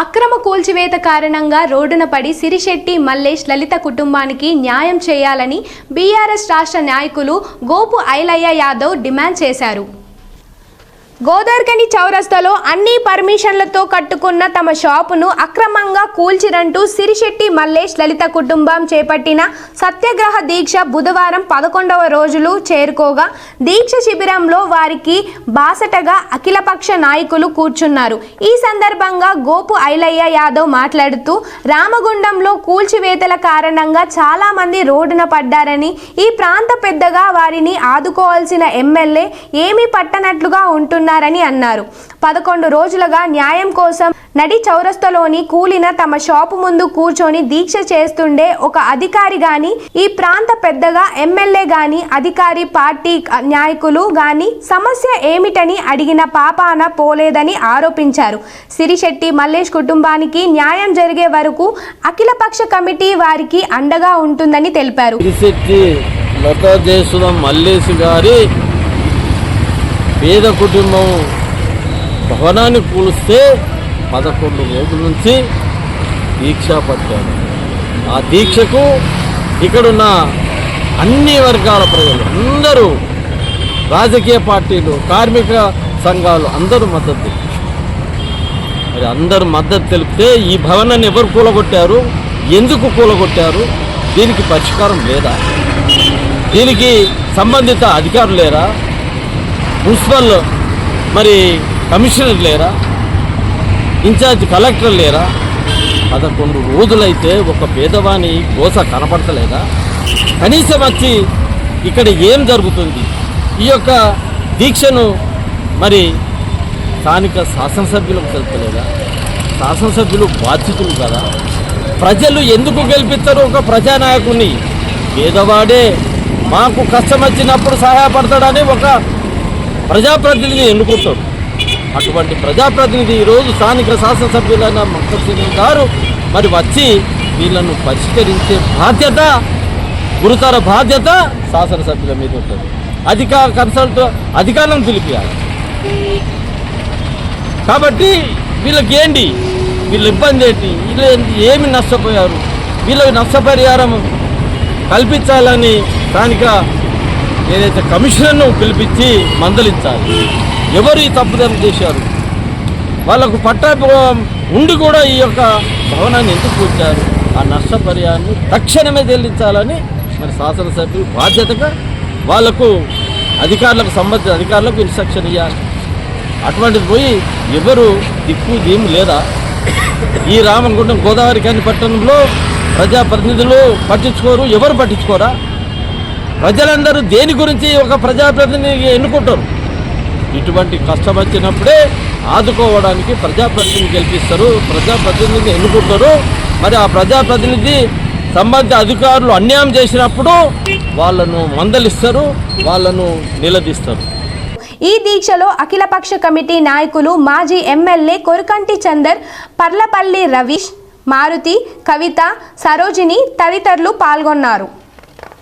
అక్రమ కూల్చివేత కారణంగా రోడ్డున పడి సిరిశెట్టి మల్లేష్ లలిత కుటుంబానికి న్యాయం చేయాలని బీఆర్ఎస్ రాష్ట్ర నాయకులు గోపు ఐలయ్య యాదవ్ డిమాండ్ చేశారు. గోదార్కని చౌరస్తాలో అన్ని పర్మిషన్లతో కట్టుకున్న తమ షాపును అక్రమంగా కూల్చిరంటూ సిరిశెట్టి మల్లేష్ లలిత కుటుంబం చేపట్టిన సత్యాగ్రహ దీక్ష బుధవారం పదకొండవ రోజులు చేరుకోగా దీక్ష శిబిరంలో వారికి బాసటగా అఖిలపక్ష నాయకులు కూర్చున్నారు. ఈ సందర్భంగా గోపు ఐలయ్య యాదవ్ మాట్లాడుతూ రామగుండంలో కూల్చివేతల కారణంగా చాలామంది రోడ్డున పడ్డారని ఈ ప్రాంత పెద్దగా వారిని ఆదుకోవాల్సిన ఎమ్మెల్యే ఏమీ పట్టనట్లుగా చేస్తున్నారని అన్నారు. పదకొండు రోజులుగా న్యాయం కోసం నడి చౌరస్తలోని కూలిన తమ షాపు ముందు కూర్చొని దీక్ష చేస్తుండే ఒక అధికారి గాని ఈ ప్రాంత పెద్దగా ఎమ్మెల్యే గాని అధికారి పార్టీ నాయకులు గాని సమస్య ఏమిటని అడిగిన పాపాన పోలేదని ఆరోపించారు. సిరిశెట్టి మల్లేష్ కుటుంబానికి న్యాయం జరిగే వరకు అఖిలపక్ష కమిటీ వారికి అండగా ఉంటుందని తెలిపారు. మల్లేష్ గారి పేద కుటుంబం భవనాన్ని కూలిస్తే పదకొండు రోజుల నుంచి దీక్ష పట్టారు ఆ దీక్షకు ఇక్కడున్న అన్ని వర్గాల ప్రజలు అందరూ రాజకీయ పార్టీలు కార్మిక సంఘాలు అందరూ మద్దతు. మరి అందరూ మద్దతు తెలిపితే ఈ భవనాన్ని ఎవరు కూలగొట్టారు? ఎందుకు కూలగొట్టారు? దీనికి పరిష్కారం లేదా? దీనికి సంబంధిత అధికారులు లేరా? మున్సిపల్ మరి కమిషనర్ లేరా? ఇన్ఛార్జ్ కలెక్టర్ లేరా? పదకొండు రోజులైతే ఒక పేదవాని గోస కనపడతలేదా? కనీసం వచ్చి ఇక్కడ ఏం జరుగుతుంది? ఈ యొక్క దీక్షను మరి స్థానిక శాసనసభ్యులకు తెలుపలేదా శాసనసభ్యులు బాధ్యతలు కదా? ప్రజలు ఎందుకు గెలిపిస్తారు ఒక ప్రజానాయకుని పేదవాడే మాకు కష్టం వచ్చినప్పుడు సహాయపడతాడని ఒక ప్రజాప్రతినిధిని ఎన్నుకుంటాడు అటువంటి ప్రజాప్రతినిధి ఈరోజు స్థానిక శాసనసభ్యులైన మక్కర్ సింగ్ గారు మరి వచ్చి వీళ్ళను పరిష్కరించే బాధ్యత గురుతర బాధ్యత శాసనసభ్యుల మీద ఉంటుంది. అధికార కన్సల్ట్ అధికారులను పిలిపియాలి. కాబట్టి వీళ్ళకి ఏంటి వీళ్ళ ఇబ్బంది ఏంటి? వీళ్ళు ఏమి నష్టపోయారు? వీళ్ళకి నష్టపరిహారం కల్పించాలని స్థానిక ఏదైతే కమిషనర్ను పిలిపించి మందలించాలి. ఎవరు ఈ తప్పుదనం చేశారు? వాళ్ళకు పట్టా ఉండి కూడా ఈ యొక్క భవనాన్ని ఎందుకు కూర్చారు ఆ నష్టపరిహారాన్ని తక్షణమే చెల్లించాలని మరి శాసనసభ్యులు బాధ్యతగా వాళ్ళకు అధికారులకు సంబంధించిన అధికారులకు ఇన్స్ట్రక్షన్ ఇవ్వాలి అటువంటిది పోయి ఎవరు దిక్కు దీము లేదా? ఈ రామగుండం గోదావరి కాని పట్టణంలో ప్రజాప్రతినిధులు పట్టించుకోరు ఎవరు పట్టించుకోరా? ప్రజలందరూ దేని గురించి ఒక ప్రజాప్రతినిధి ఎన్నుకుంటారు? ఇటువంటి కష్టం వచ్చినప్పుడే ఆదుకోవడానికి ప్రజాప్రతినిధి గెలిపిస్తారు ప్రజాప్రతినిధి ఎన్నుకుంటారు. మరి ఆ ప్రజాప్రతినిధి సంబంధిత అధికారులు అన్యాయం చేసినప్పుడు వాళ్ళను మందలిస్తారు వాళ్ళను నిలదీస్తారు. ఈ దీక్షలో అఖిలపక్ష కమిటీ నాయకులు మాజీ ఎమ్మెల్యే కొరకంటి చందర్ పర్లపల్లి రవీష్ మారుతి కవిత సరోజిని తదితరులు పాల్గొన్నారు.